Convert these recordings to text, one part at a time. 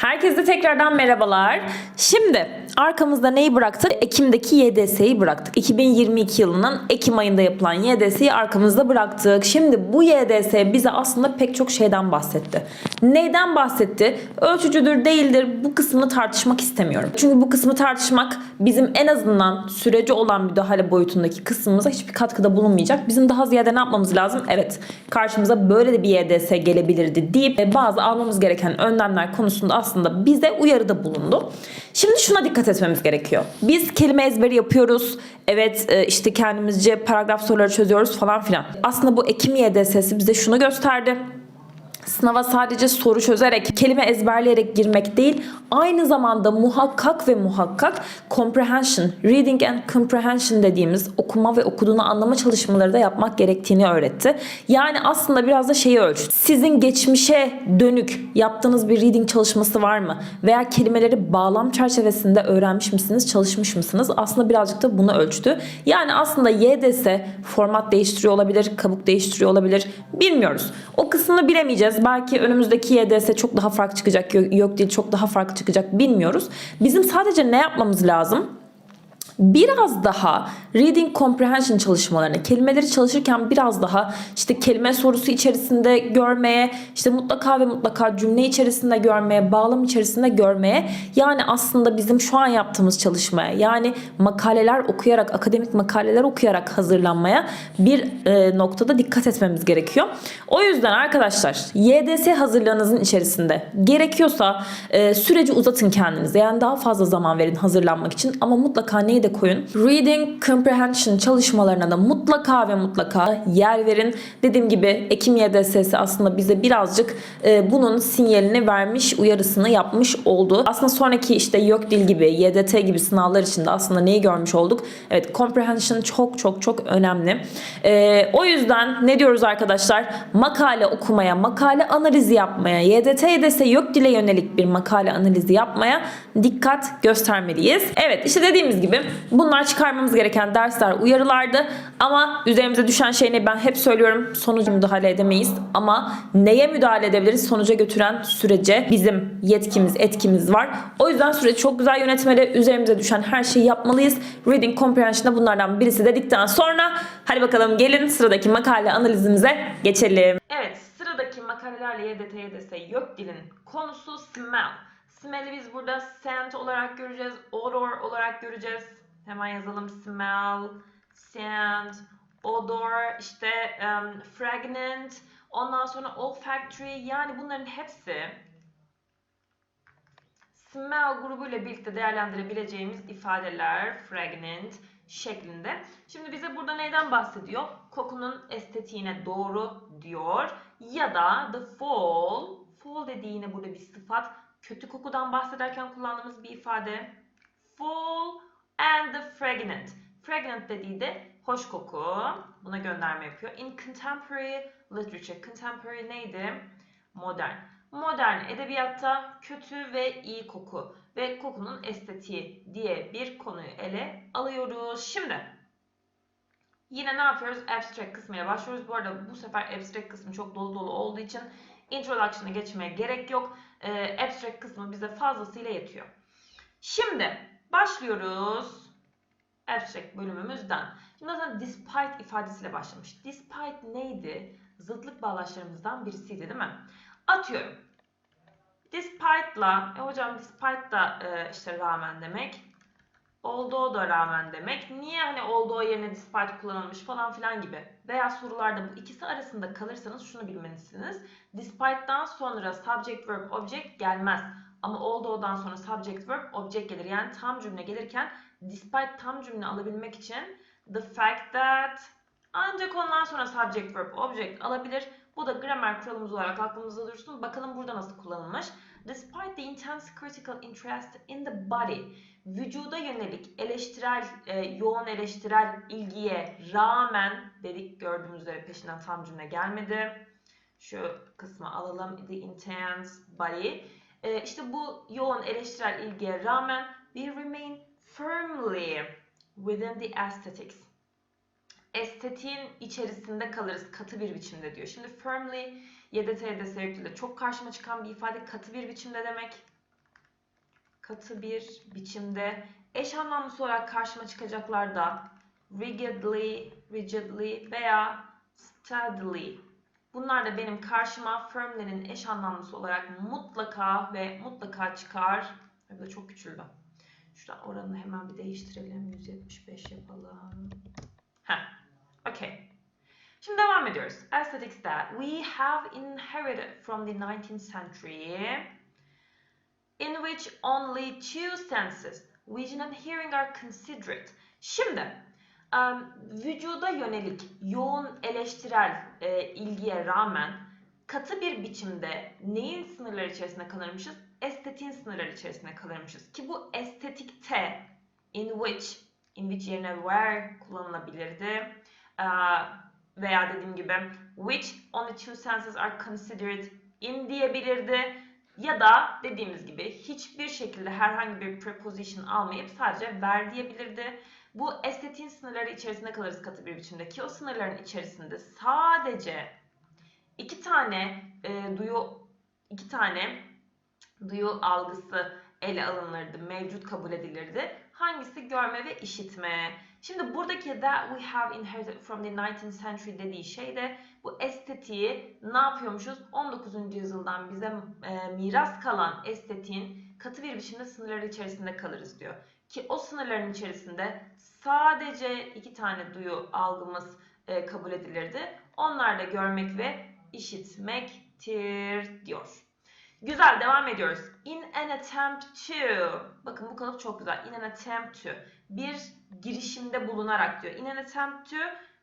Herkese tekrardan merhabalar. Şimdi arkamızda neyi bıraktık? Ekim'deki YDS'yi bıraktık. 2022 yılının Ekim ayında yapılan YDS'yi arkamızda bıraktık. Şimdi bu YDS bize aslında pek çok şeyden bahsetti. Neyden bahsetti? Ölçücüdür değildir bu kısmını tartışmak istemiyorum. Çünkü bu kısmı tartışmak bizim en azından süreci olan müdahale boyutundaki kısmımıza hiçbir katkıda bulunmayacak. Bizim daha ziyade ne yapmamız lazım? Evet karşımıza böyle de bir YDS gelebilirdi deyip e, bazı almamız gereken önlemler konusunda aslında bize uyarıda bulundu. Şimdi şuna dikkat etmemiz gerekiyor. Biz kelime ezberi yapıyoruz. Evet e, işte kendimizce paragraf soruları çözüyoruz falan filan. Aslında bu Ekim YDS'si bize şunu gösterdi. Sınava sadece soru çözerek, kelime ezberleyerek girmek değil, aynı zamanda muhakkak ve muhakkak comprehension, reading and comprehension dediğimiz okuma ve okuduğunu anlama çalışmaları da yapmak gerektiğini öğretti. Yani aslında biraz da şeyi ölçtü. Sizin geçmişe dönük yaptığınız bir reading çalışması var mı? Veya kelimeleri bağlam çerçevesinde öğrenmiş misiniz, çalışmış mısınız? Aslında birazcık da bunu ölçtü. Yani aslında YDS format değiştiriyor olabilir, kabuk değiştiriyor olabilir. Bilmiyoruz. O kısmını bilemeyeceğiz. Belki önümüzdeki YDS çok daha farklı çıkacak, değil çok daha farklı çıkacak bilmiyoruz. Bizim sadece ne yapmamız lazım? Biraz daha reading comprehension çalışmalarını kelimeleri çalışırken biraz daha işte kelime sorusu içerisinde görmeye işte mutlaka ve mutlaka cümle içerisinde görmeye bağlam içerisinde görmeye yani aslında bizim şu an yaptığımız çalışmaya yani makaleler okuyarak akademik makaleler okuyarak hazırlanmaya bir e, noktada dikkat etmemiz gerekiyor. O yüzden arkadaşlar YDS hazırlığınızın içerisinde gerekiyorsa e, süreci uzatın kendinize yani daha fazla zaman verin hazırlanmak için ama mutlaka neyi de koyun. Reading Comprehension çalışmalarına da mutlaka ve mutlaka yer verin. Dediğim gibi Ekim YDS'si aslında bize birazcık e, bunun sinyalini vermiş, uyarısını yapmış oldu. Aslında sonraki işte yok dil gibi, YDT gibi sınavlar için de aslında neyi görmüş olduk? Evet, comprehension çok çok çok önemli. E, o yüzden ne diyoruz arkadaşlar? Makale okumaya, makale analizi yapmaya, YDT, YDS yok dile yönelik bir makale analizi yapmaya dikkat göstermeliyiz. Evet, işte dediğimiz gibi bunlar çıkarmamız gereken dersler, uyarılardı. Ama üzerimize düşen şey ne? Ben hep söylüyorum sonuca müdahale edemeyiz. Ama neye müdahale edebiliriz? Sonuca götüren sürece bizim yetkimiz, etkimiz var. O yüzden süreci çok güzel yönetmeli. Üzerimize düşen her şeyi yapmalıyız. Reading Comprehension'da bunlardan birisi dedikten sonra hadi bakalım gelin sıradaki makale analizimize geçelim. Evet sıradaki makalelerle YDT, YDS yok dilin konusu smell. Smell'i biz burada scent olarak göreceğiz, odor olarak göreceğiz. Hemen yazalım smell, scent, odor, işte um, fragrant, ondan sonra olfactory yani bunların hepsi smell grubuyla birlikte değerlendirebileceğimiz ifadeler fragrant şeklinde. Şimdi bize burada neyden bahsediyor? Kokunun estetiğine doğru diyor. Ya da the fall, fall dediği yine burada bir sıfat. Kötü kokudan bahsederken kullandığımız bir ifade. Fall and the fragrant. Fragrant dediği de hoş koku. Buna gönderme yapıyor. In contemporary literature. Contemporary neydi? Modern. Modern edebiyatta kötü ve iyi koku ve kokunun estetiği diye bir konuyu ele alıyoruz. Şimdi yine ne yapıyoruz? Abstract kısmıyla başlıyoruz. Bu arada bu sefer abstract kısmı çok dolu dolu olduğu için introduction'a geçmeye gerek yok. Ee, abstract kısmı bize fazlasıyla yetiyor. Şimdi başlıyoruz abstract bölümümüzden. Şimdi zaten despite ifadesiyle başlamış. Despite neydi? Zıtlık bağlaçlarımızdan birisiydi değil mi? Atıyorum. Despite'la, e hocam despite da e, işte rağmen demek. Although da rağmen demek. Niye hani although yerine despite kullanılmış falan filan gibi. Veya sorularda bu ikisi arasında kalırsanız şunu bilmelisiniz. Despite'dan sonra subject verb object gelmez. Ama although'dan sonra subject verb object gelir. Yani tam cümle gelirken despite tam cümle alabilmek için the fact that ancak ondan sonra subject verb object alabilir. Bu da gramer kuralımız olarak aklımızda dursun. Bakalım burada nasıl kullanılmış. Despite the intense critical interest in the body, vücuda yönelik eleştirel, e, yoğun eleştirel ilgiye rağmen dedik gördüğümüz üzere peşinden tam cümle gelmedi. Şu kısmı alalım. The intense body. E, işte bu yoğun eleştirel ilgiye rağmen we remain firmly within the aesthetics estetiğin içerisinde kalırız katı bir biçimde diyor. Şimdi firmly YDT, YDS yüklüde çok karşıma çıkan bir ifade katı bir biçimde demek. katı bir biçimde eş anlamlısı olarak karşıma çıkacaklar da rigidly, rigidly veya steadily. Bunlar da benim karşıma firmly'nin eş anlamlısı olarak mutlaka ve mutlaka çıkar. Bu da çok küçüldü. Şuradan oranını hemen bir değiştirelim. 175 yapalım. Heh. Okay. Şimdi devam ediyoruz. Aesthetics that we have inherited from the 19th century in which only two senses, vision and hearing are considered. Şimdi vücuda yönelik yoğun eleştirel e, ilgiye rağmen katı bir biçimde neyin sınırları içerisinde kalırmışız? Estetiğin sınırları içerisinde kalırmışız. Ki bu estetikte in which, in which yerine where kullanılabilirdi. Ee, veya dediğim gibi which only two senses are considered in diyebilirdi. Ya da dediğimiz gibi hiçbir şekilde herhangi bir preposition almayıp sadece ver diyebilirdi. Bu estetiğin sınırları içerisinde kalırız katı bir biçimde ki o sınırların içerisinde sadece iki tane e, duyu iki tane duyu algısı ele alınırdı, mevcut kabul edilirdi. Hangisi görme ve işitme. Şimdi buradaki that we have inherited from the 19th century dediği şey de bu estetiği ne yapıyormuşuz? 19. yüzyıldan bize e, miras kalan estetiğin katı bir biçimde sınırları içerisinde kalırız diyor. Ki o sınırların içerisinde sadece iki tane duyu algımız e, kabul edilirdi. Onlar da görmek ve işitmektir diyor. Güzel devam ediyoruz. In an attempt to. Bakın bu kalıp çok güzel. In an attempt to. Bir girişimde bulunarak diyor. In an attempt to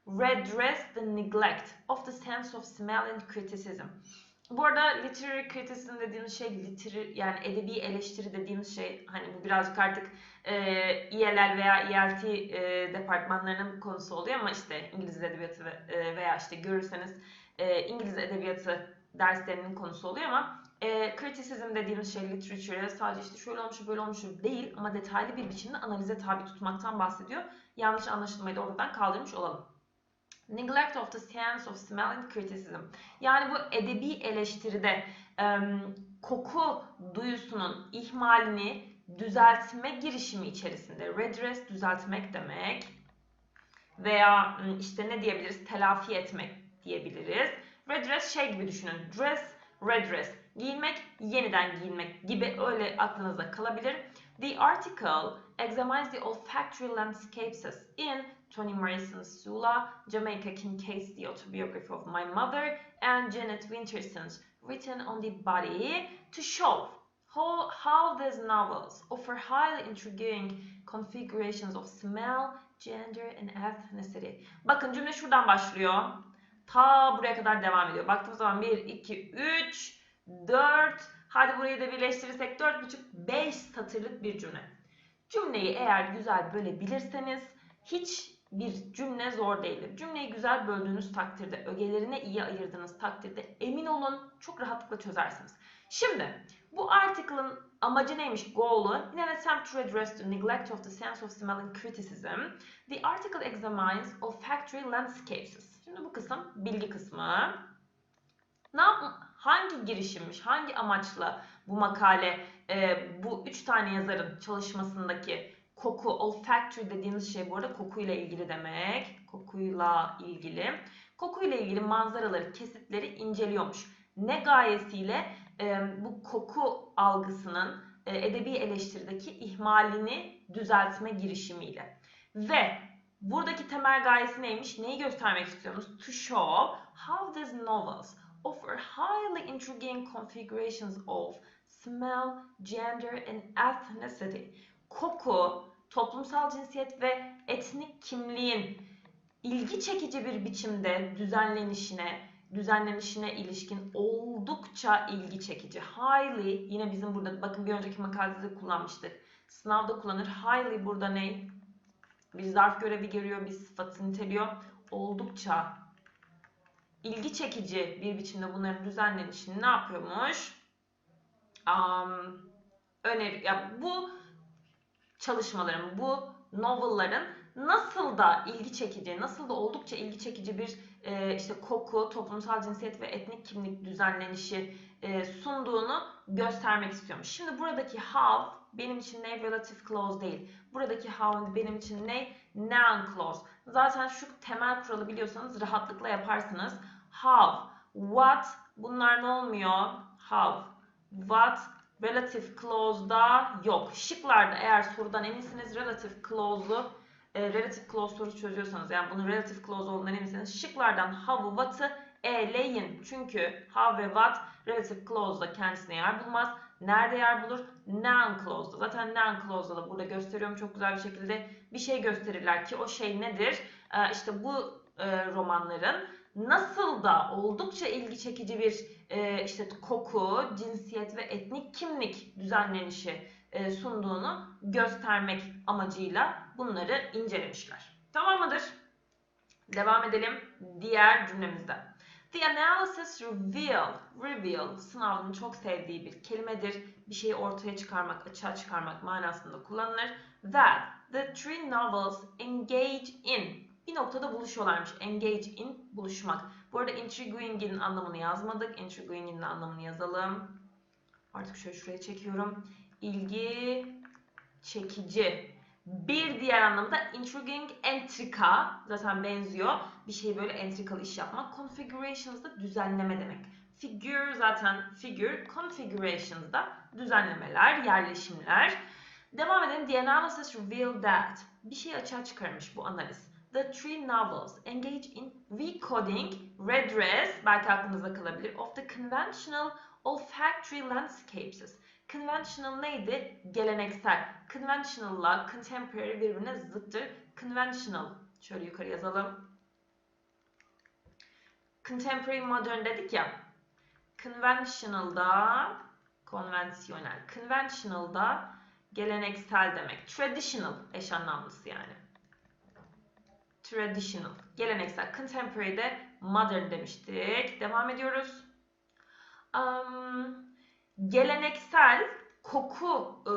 redress the neglect of the sense of smell and criticism. Bu arada literary criticism dediğimiz şey literary yani edebi eleştiri dediğimiz şey hani bu birazcık artık e, ELL veya ELT e, departmanlarının konusu oluyor ama işte İngiliz edebiyatı e, veya işte görürseniz e, İngiliz edebiyatı derslerinin konusu oluyor ama e, criticism dediğimiz şey literature'e sadece işte şöyle olmuş böyle olmuş değil ama detaylı bir biçimde analize tabi tutmaktan bahsediyor. Yanlış anlaşılmayı da oradan kaldırmış olalım. Neglect of the sense of smell and criticism. Yani bu edebi eleştiride e, koku duyusunun ihmalini düzeltme girişimi içerisinde redress düzeltmek demek veya işte ne diyebiliriz telafi etmek diyebiliriz. Redress şey gibi düşünün. Dress, redress. Giyinmek, yeniden giyinmek gibi öyle aklınızda kalabilir. The article examines the olfactory landscapes in Toni Morrison's Sula, Jamaica Kincaid's The Autobiography of My Mother, and Janet Winterson's Written on the Body to show how, how these novels offer highly intriguing configurations of smell, gender, and ethnicity. Bakın cümle şuradan başlıyor. Ta buraya kadar devam ediyor. Baktığımız zaman 1, 2, 3, 4, hadi burayı da birleştirirsek 4,5, 5 satırlık bir cümle. Cümleyi eğer güzel bölebilirseniz hiç bir cümle zor değildir. Cümleyi güzel böldüğünüz takdirde, ögelerine iyi ayırdığınız takdirde emin olun çok rahatlıkla çözersiniz. Şimdi bu article'ın amacı neymiş? Goal'u in an attempt to address the neglect of the sense of smell and criticism, the article examines olfactory landscapes. Şimdi bu kısım bilgi kısmı. Ne hangi girişimmiş, hangi amaçla bu makale e, bu üç tane yazarın çalışmasındaki koku, olfactory dediğimiz şey bu arada kokuyla ilgili demek. Kokuyla ilgili. Kokuyla ilgili manzaraları, kesitleri inceliyormuş. Ne gayesiyle e, bu koku algısının e, edebi eleştirideki ihmalini düzeltme girişimiyle. Ve buradaki temel gayesi neymiş? Neyi göstermek istiyoruz? To show how these novels offer highly intriguing configurations of smell, gender and ethnicity. Koku, toplumsal cinsiyet ve etnik kimliğin ilgi çekici bir biçimde düzenlenişine, düzenlenişine ilişkin oldukça ilgi çekici. Highly, yine bizim burada bakın bir önceki makalede de kullanmıştık. Sınavda kullanır. Highly burada ne? Bir zarf görevi görüyor, bir sıfatı niteliyor. Oldukça ilgi çekici bir biçimde bunların düzenlenişini ne yapıyormuş? Um, öneri, ya bu çalışmaların, bu novelların nasıl da ilgi çekici, nasıl da oldukça ilgi çekici bir e, işte koku, toplumsal cinsiyet ve etnik kimlik düzenlenişi e, sunduğunu göstermek istiyormuş. Şimdi buradaki have benim için ne? Relative clause değil. Buradaki have benim için ne? Noun clause. Zaten şu temel kuralı biliyorsanız rahatlıkla yaparsınız. Have, what bunlar ne olmuyor? Have, what relative clause'da yok. Şıklarda eğer sorudan eminsiniz relative clause'u e, relative clause soru çözüyorsanız yani bunun relative clause olduğundan eminseniz şıklardan have'ı what'ı eleyin. Çünkü have ve what relative clause'da kendisine yer bulmaz. Nerede yer bulur? Noun clause'da. Zaten noun clause'da da burada gösteriyorum çok güzel bir şekilde bir şey gösterirler ki o şey nedir? Ee, işte bu e, romanların nasıl da oldukça ilgi çekici bir e, işte koku, cinsiyet ve etnik kimlik düzenlenişi e, sunduğunu göstermek amacıyla bunları incelemişler. Tamam mıdır? Devam edelim diğer cümlemizde. The analysis reveal, reveal sınavın çok sevdiği bir kelimedir. Bir şeyi ortaya çıkarmak, açığa çıkarmak manasında kullanılır. That the three novels engage in bir noktada buluşuyorlarmış. Engage in buluşmak. Bu arada intriguing'in anlamını yazmadık. Intriguing'in anlamını yazalım. Artık şöyle şuraya çekiyorum. İlgi çekici. Bir diğer anlamı da intriguing, entrika. Zaten benziyor. Bir şeyi böyle entrikalı iş yapmak. Configurations da düzenleme demek. Figure zaten figure. Configurations da düzenlemeler, yerleşimler. Devam edelim. The analysis revealed that. Bir şey açığa çıkarmış bu analiz. The three novels engage in recoding, redress, belki aklınızda kalabilir, of the conventional olfactory landscapes. Conventional neydi? Geleneksel. Conventional'la contemporary birbirine zıttır. Conventional. Şöyle yukarı yazalım. Contemporary modern dedik ya. Conventional'da konvansiyonel. Conventional'da geleneksel demek. Traditional eş anlamlısı yani. Traditional. Geleneksel. Contemporary'de modern demiştik. Devam ediyoruz. Um, geleneksel koku e,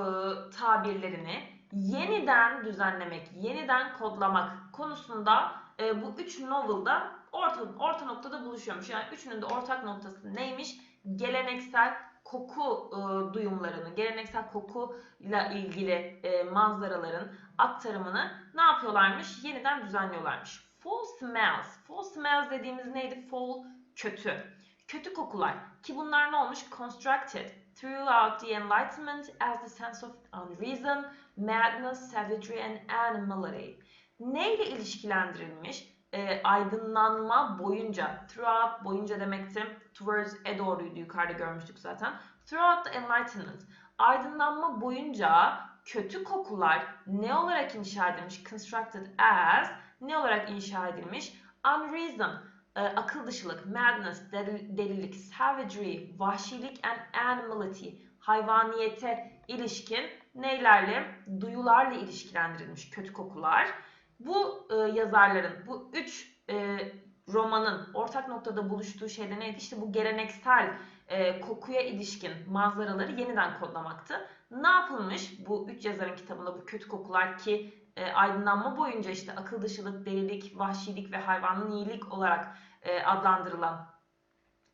tabirlerini yeniden düzenlemek, yeniden kodlamak konusunda e, bu üç novel'da orta, orta noktada buluşuyormuş. Yani üçünün de ortak noktası neymiş? Geleneksel koku e, duyumlarını, geleneksel kokuyla ilgili e, manzaraların aktarımını ne yapıyorlarmış? Yeniden düzenliyorlarmış. Fall smells. Fall smells dediğimiz neydi? Fall kötü. Kötü kokular ki bunlar ne olmuş? Constructed throughout the Enlightenment as the sense of unreason, madness, savagery and animality. Neyle ilişkilendirilmiş? E, aydınlanma boyunca, throughout boyunca demektir. Towards e doğruydu yukarıda görmüştük zaten. Throughout the Enlightenment. Aydınlanma boyunca kötü kokular ne olarak inşa edilmiş? Constructed as ne olarak inşa edilmiş? Unreason e, akıl dışılık, madness, del- delilik, savagery, vahşilik and animality, hayvaniyete ilişkin neylerle? Duyularla ilişkilendirilmiş kötü kokular. Bu e, yazarların, bu üç e, romanın ortak noktada buluştuğu şey de neydi? İşte bu geleneksel e, kokuya ilişkin manzaraları yeniden kodlamaktı. Ne yapılmış bu üç yazarın kitabında bu kötü kokular ki e, aydınlanma boyunca işte akıl dışılık, delilik, vahşilik ve hayvanın iyilik olarak e, adlandırılan,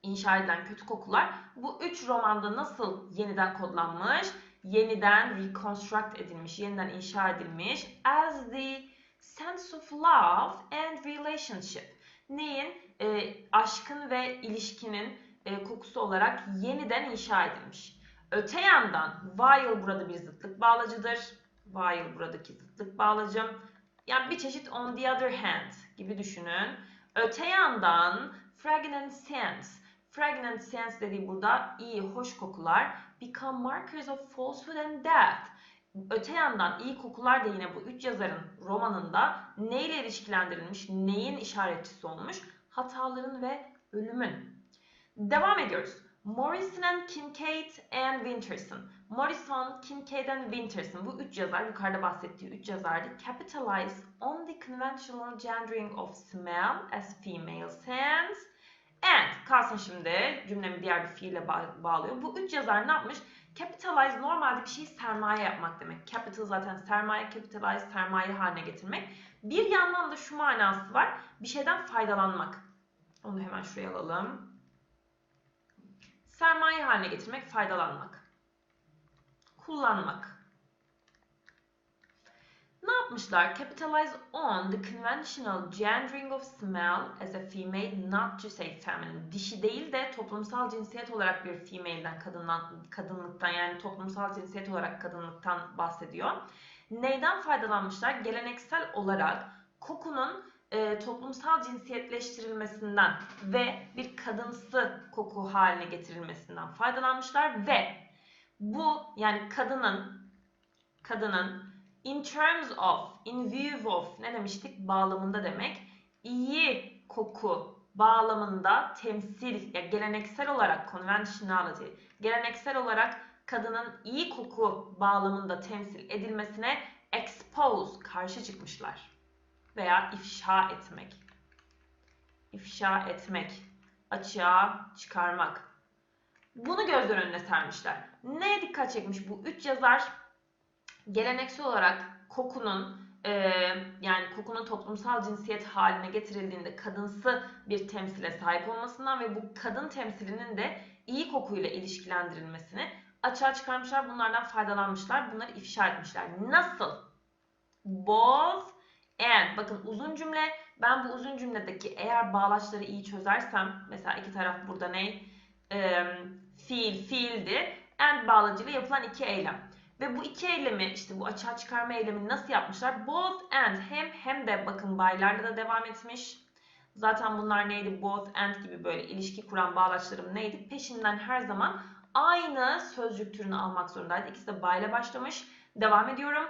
inşa edilen kötü kokular bu üç romanda nasıl yeniden kodlanmış, yeniden reconstruct edilmiş, yeniden inşa edilmiş as the sense of love and relationship. Neyin? E, aşkın ve ilişkinin e, kokusu olarak yeniden inşa edilmiş. Öte yandan while burada bir zıtlık bağlacıdır. While buradaki zıtlık bağlacım. Yani bir çeşit on the other hand gibi düşünün. Öte yandan fragrant scents. Fragrant scents dediği burada iyi, hoş kokular. Become markers of falsehood and death. Öte yandan iyi kokular da yine bu üç yazarın romanında neyle ilişkilendirilmiş, neyin işaretçisi olmuş? Hataların ve ölümün. Devam ediyoruz. Morrison and Kincaid and Winterson. Morrison, Kincaid and Winterson bu üç yazar yukarıda bahsettiği üç yazardı. Capitalize on the conventional gendering of smell as female sense and kalsın şimdi cümlemi diğer bir fiille ba- bağlıyor. Bu üç yazar ne yapmış? Capitalize normalde bir şeyi sermaye yapmak demek. Capital zaten sermaye, capitalize sermaye haline getirmek. Bir yandan da şu manası var. Bir şeyden faydalanmak. Onu hemen şuraya alalım. Sermaye haline getirmek, faydalanmak. Kullanmak. Ne yapmışlar? Capitalize on the conventional gendering of smell as a female, not to say feminine. Dişi değil de toplumsal cinsiyet olarak bir female'den, kadından, kadınlıktan yani toplumsal cinsiyet olarak kadınlıktan bahsediyor. Neyden faydalanmışlar? Geleneksel olarak kokunun e, toplumsal cinsiyetleştirilmesinden ve bir kadınsı koku haline getirilmesinden faydalanmışlar ve bu yani kadının kadının in terms of, in view of ne demiştik? Bağlamında demek. iyi koku bağlamında temsil, ya geleneksel olarak conventionality, geleneksel olarak kadının iyi koku bağlamında temsil edilmesine expose, karşı çıkmışlar. Veya ifşa etmek. İfşa etmek, açığa çıkarmak. Bunu gözler önüne sermişler. Neye dikkat çekmiş bu üç yazar? geleneksel olarak kokunun e, yani kokunun toplumsal cinsiyet haline getirildiğinde kadınsı bir temsile sahip olmasından ve bu kadın temsilinin de iyi kokuyla ilişkilendirilmesini açığa çıkarmışlar. Bunlardan faydalanmışlar. Bunları ifşa etmişler. Nasıl? Both and. Bakın uzun cümle. Ben bu uzun cümledeki eğer bağlaçları iyi çözersem mesela iki taraf burada ne? E, fiil, fiildi. And bağlacıyla yapılan iki eylem. Ve bu iki eylemi işte bu açığa çıkarma eylemini nasıl yapmışlar? Both and hem hem de bakın by'larla da devam etmiş. Zaten bunlar neydi? Both and gibi böyle ilişki kuran bağlaçlarım neydi? Peşinden her zaman aynı sözcük türünü almak zorundaydı. İkisi de by ile başlamış. Devam ediyorum.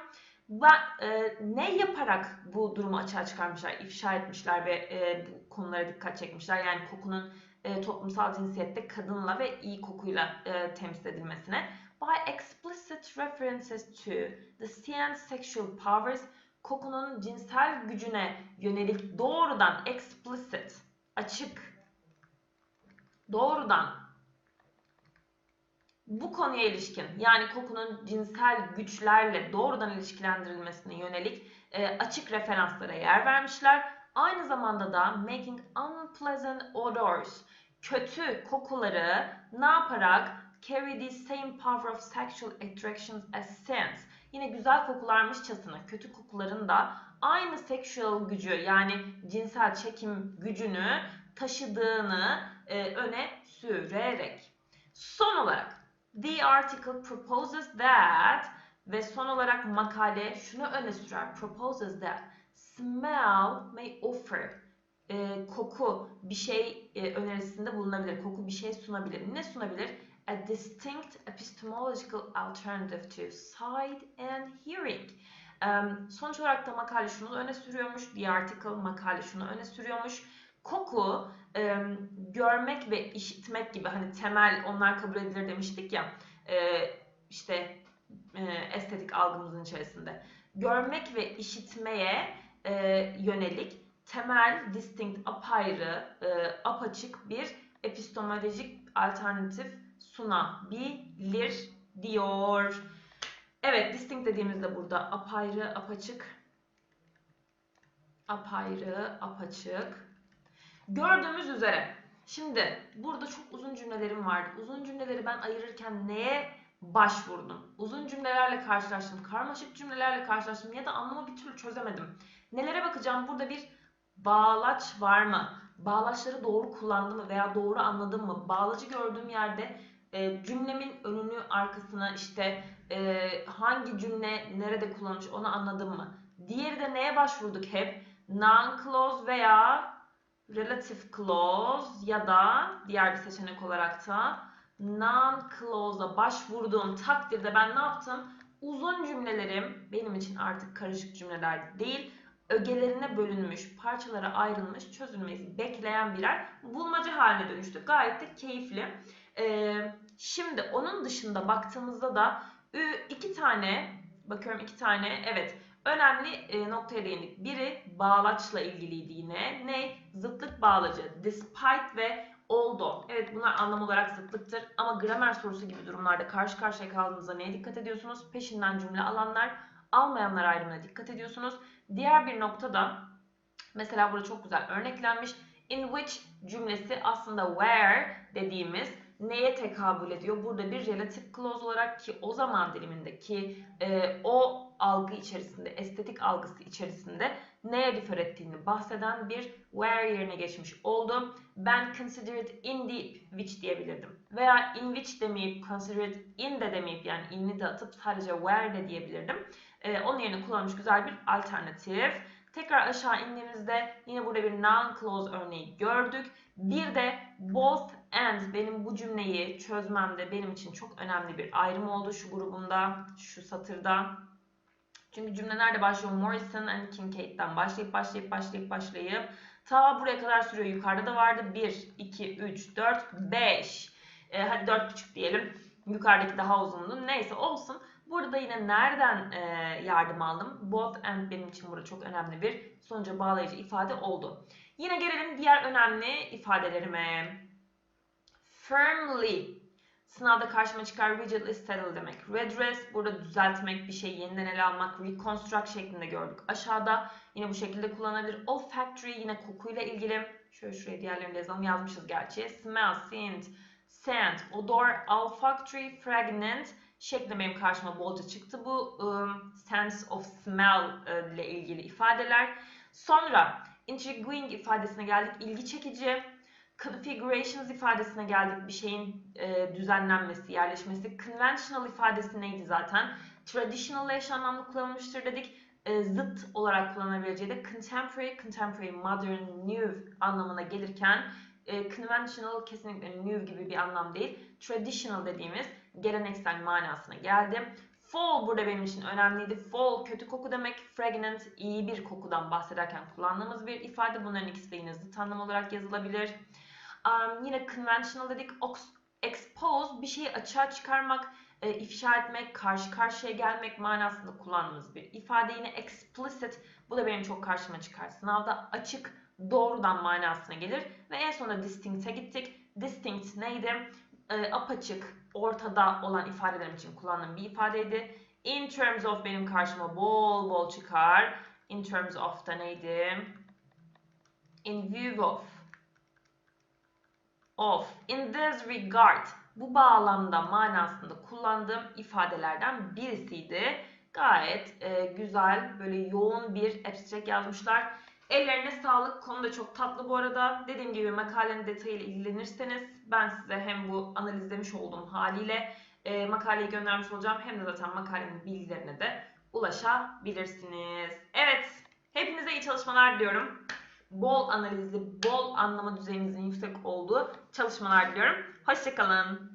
Ben, e, ne yaparak bu durumu açığa çıkarmışlar, ifşa etmişler ve e, bu konulara dikkat çekmişler. Yani kokunun e, toplumsal cinsiyette kadınla ve iyi kokuyla e, temsil edilmesine by explicit references to the Sian sexual powers kokunun cinsel gücüne yönelik doğrudan explicit açık doğrudan bu konuya ilişkin yani kokunun cinsel güçlerle doğrudan ilişkilendirilmesine yönelik e, açık referanslara yer vermişler. Aynı zamanda da making unpleasant odors kötü kokuları ne yaparak carry the same power of sexual attractions as scents. Yine güzel kokularmışçasına kötü kokuların da aynı sexual gücü yani cinsel çekim gücünü taşıdığını e, öne sürerek. Son olarak the article proposes that ve son olarak makale şunu öne sürer. Proposes that smell may offer e, koku bir şey e, önerisinde bulunabilir. Koku bir şey sunabilir. Ne sunabilir? a distinct epistemological alternative to sight and hearing. Um, sonuç olarak da makale şunu öne sürüyormuş, the article makale şunu öne sürüyormuş. Koku, um, görmek ve işitmek gibi hani temel onlar kabul edilir demiştik ya e, işte e, estetik algımızın içerisinde. Görmek ve işitmeye e, yönelik temel, distinct, apayrı, e, apaçık bir epistemolojik alternatif sunabilir diyor. Evet, distinct dediğimizde burada apayrı, apaçık. Apayrı, apaçık. Gördüğümüz üzere şimdi burada çok uzun cümlelerim vardı. Uzun cümleleri ben ayırırken neye başvurdum? Uzun cümlelerle karşılaştım, karmaşık cümlelerle karşılaştım ya da anlamı bir türlü çözemedim. Nelere bakacağım? Burada bir bağlaç var mı? Bağlaçları doğru kullandım mı veya doğru anladım mı? Bağlacı gördüğüm yerde e, cümlemin önünü arkasını işte e, hangi cümle nerede kullanılmış onu anladım mı? Diğeri de neye başvurduk hep? Non-clause veya relative clause ya da diğer bir seçenek olarak da non-clause'a başvurduğum takdirde ben ne yaptım? Uzun cümlelerim benim için artık karışık cümleler değil, ögelerine bölünmüş, parçalara ayrılmış, çözülmesi bekleyen birer bulmaca haline dönüştü. Gayet de keyifli. Ee, şimdi onun dışında baktığımızda da iki tane, bakıyorum iki tane, evet önemli e, noktaya değindik. Biri bağlaçla ilgiliydi yine. Ne? Zıtlık bağlacı. Despite ve although. Evet bunlar anlam olarak zıtlıktır ama gramer sorusu gibi durumlarda karşı karşıya kaldığınızda neye dikkat ediyorsunuz? Peşinden cümle alanlar, almayanlar ayrımına dikkat ediyorsunuz. Diğer bir nokta da mesela burada çok güzel örneklenmiş. In which cümlesi aslında where dediğimiz neye tekabül ediyor? Burada bir relative clause olarak ki o zaman dilimindeki e, o algı içerisinde, estetik algısı içerisinde neye refer ettiğini bahseden bir where yerine geçmiş oldu. Ben consider it in deep which diyebilirdim. Veya in which demeyip consider it in de demeyip yani in'i de atıp sadece where de diyebilirdim. Ee, onun yerine kullanılmış güzel bir alternatif. Tekrar aşağı indiğimizde yine burada bir noun clause örneği gördük. Bir de both and benim bu cümleyi çözmemde benim için çok önemli bir ayrım oldu şu grubumda, şu satırda. Çünkü cümle nerede başlıyor? Morrison and Kincaid'den başlayıp başlayıp başlayıp başlayıp ta buraya kadar sürüyor. Yukarıda da vardı 1, 2, 3, 4, 5. E, hadi 4,5 diyelim. Yukarıdaki daha uzundu. Neyse olsun. Burada yine nereden e, yardım aldım? Both and benim için burada çok önemli bir sonuca bağlayıcı ifade oldu. Yine gelelim diğer önemli ifadelerime. Firmly. Sınavda karşıma çıkar rigidly settle demek. Redress burada düzeltmek, bir şeyi yeniden ele almak, reconstruct şeklinde gördük. Aşağıda yine bu şekilde kullanılabilir. Olfactory yine kokuyla ilgili. Şöyle şuraya diğerlerini de yazalım. Yazmışız gerçi. Smell, scent, scent, odor, olfactory, fragrant şeklinde benim karşıma bolca çıktı bu um, sense of smell e, ile ilgili ifadeler. Sonra intriguing ifadesine geldik. İlgi çekici. Configurations ifadesine geldik. Bir şeyin e, düzenlenmesi, yerleşmesi. Conventional ifadesi neydi zaten? Traditional eş anlamlı kullanılmıştır dedik. E, zıt olarak kullanabileceği de contemporary, contemporary, modern, new anlamına gelirken e, conventional kesinlikle new gibi bir anlam değil. Traditional dediğimiz geleneksel manasına geldi. Fall burada benim için önemliydi. Fall kötü koku demek. Fragrant iyi bir kokudan bahsederken kullandığımız bir ifade. Bunların ikisi de yine zıt anlam olarak yazılabilir. Um, yine conventional dedik. Expose bir şeyi açığa çıkarmak, e, ifşa etmek, karşı karşıya gelmek manasında kullandığımız bir ifade. Yine explicit bu da benim çok karşıma çıkar. Sınavda açık, doğrudan manasına gelir. Ve en sonunda distinct'e gittik. Distinct neydi? E, apaçık, ortada olan ifadelerim için kullandığım bir ifadeydi. In terms of benim karşıma bol bol çıkar. In terms of da neydi? In view of. Of. In this regard. Bu bağlamda manasında kullandığım ifadelerden birisiydi. Gayet e, güzel, böyle yoğun bir abstract yazmışlar. Ellerine sağlık. Konu da çok tatlı bu arada. Dediğim gibi makalenin detayıyla ilgilenirseniz ben size hem bu analizlemiş olduğum haliyle e, makaleyi göndermiş olacağım. Hem de zaten makalenin bilgilerine de ulaşabilirsiniz. Evet. Hepinize iyi çalışmalar diliyorum. Bol analizli, bol anlama düzeyinizin yüksek olduğu çalışmalar diliyorum. Hoşçakalın.